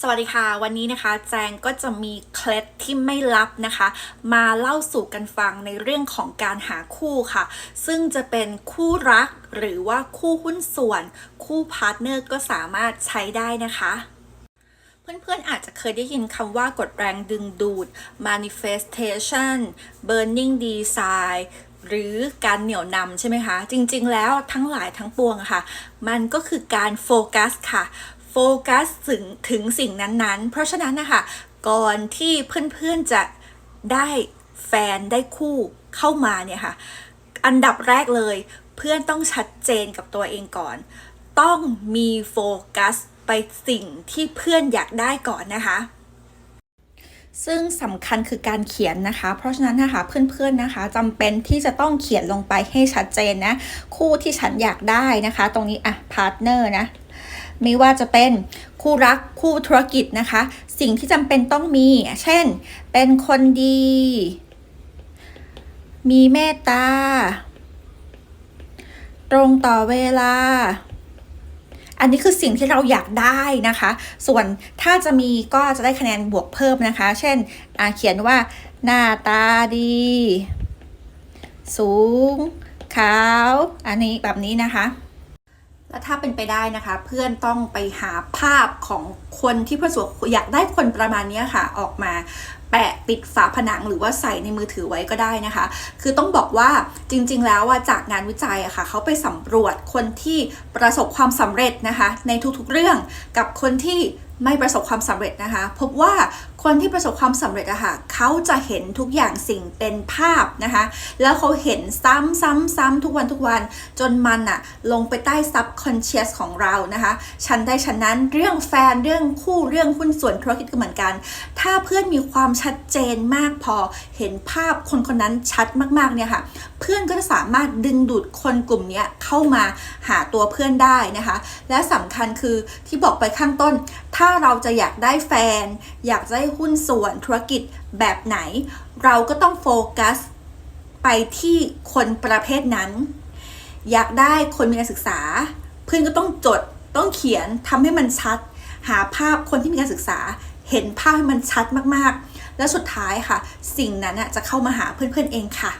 สวัสดีค่ะวันนี้นะคะแจงก็จะมีเคล็ดที่ไม่ลับนะคะ มาเล่าสู่กันฟังในเรื่องของการหาคู่ค่ะ ซึ่งจะเป็นคู่รักหรือว่าคู่หุ้นส่วน คู่พาร์ทเนอร์ก็สามารถใช้ได้นะคะเพื่อนๆ อาจจะเคยได้ยินคำว่ากดแรงดึงดูด manifestation burning desire หรือการเหนี่ยวนำใช่ไหมคะ จริงๆ แล้วทั้งหลายทั้งปวงค่ะ มันก็คือการโฟกัสค่ะ โฟกัสถึงถึงสิ่งนั้นๆ เพราะฉะนั้นนะคะก่อนที่เพื่อนๆจะได้แฟนได้คู่เข้ามาเนี่ยค่ะ อันดับแรกเลย เพื่อนต้องชัดเจนกับตัวเองก่อน ต้องมีโฟกัสไปสิ่งที่เพื่อนอยากได้ก่อนนะคะ ซึ่งสำคัญคือการเขียนนะคะ เพราะฉะนั้นนะคะเพื่อนๆนะคะจำเป็นที่จะต้องเขียนลงไปให้ชัดเจนนะ คู่ที่ฉันอยากได้นะคะ ตรงนี้อะพาร์ทเนอร์นะ ไม่ว่าจะเป็นคู่รักคู่ธุรกิจนะคะ สิ่งที่จำเป็นต้องมี เช่น เป็นคนดี มีเมตตา ตรงต่อเวลา อันนี้คือสิ่งที่เราอยากได้นะคะ ส่วนถ้าจะมีก็จะได้คะแนนบวกเพิ่มนะคะ เช่นเขียนว่า หน้าตาดี สูง ขาว อันนี้แบบนี้นะคะ แล้วถ้าเป็นไปได้นะคะ เพื่อนต้องไปหาภาพของคนที่เพื่อนสวอยากได้คนประมาณนี้ค่ะออกมา แปะติดฝาผนังหรือว่าใส่ในมือถือไว้ก็ได้นะคะ คือต้องบอกว่าจริงๆ แล้วว่าจากงานวิจัยอะค่ะเขาไปสำรวจคนที่ประสบความสำเร็จนะคะ ในทุกๆเรื่องกับคนที่ไม่ประสบความสำเร็จนะคะ พบว่าคนที่ประสบความสำเร็จอะค่ะเขาจะเห็นทุกอย่างสิ่งเป็นภาพนะคะ แล้วเขาเห็นซ้ำซ้ำซ้ำทุกวันทุกวันจนมันอะลงไปใต้ subconscious ของเรานะคะฉันได้ฉันนั้นเรื่องแฟนเรื่องคู่เรื่องหุ้นส่วนธุรกิจก็เหมือนกัน ถ้าเพื่อนมีความชัดเจนมากพอเห็นภาพคนคนนั้นชัดมากๆเนี่ยค่ะ เพื่อนก็จะสามารถดึงดูดคนกลุ่มนี้เข้ามาหาตัวเพื่อนได้นะคะ และสำคัญคือที่บอกไปข้างต้น ถ้าเราจะอยากได้แฟน อยากได้หุ้นส่วนธุรกิจแบบไหน เราก็ต้องโฟกัสไปที่คนประเภทนั้น อยากได้คนมีการศึกษา เพื่อนก็ต้องจดต้องเขียนทำให้มันชัด หาภาพคนที่มีการศึกษา เห็นภาพให้มันชัดมากๆ แล้วสุดท้ายค่ะ สิ่งนั้นจะเข้ามาหาเพื่อนๆเองค่ะ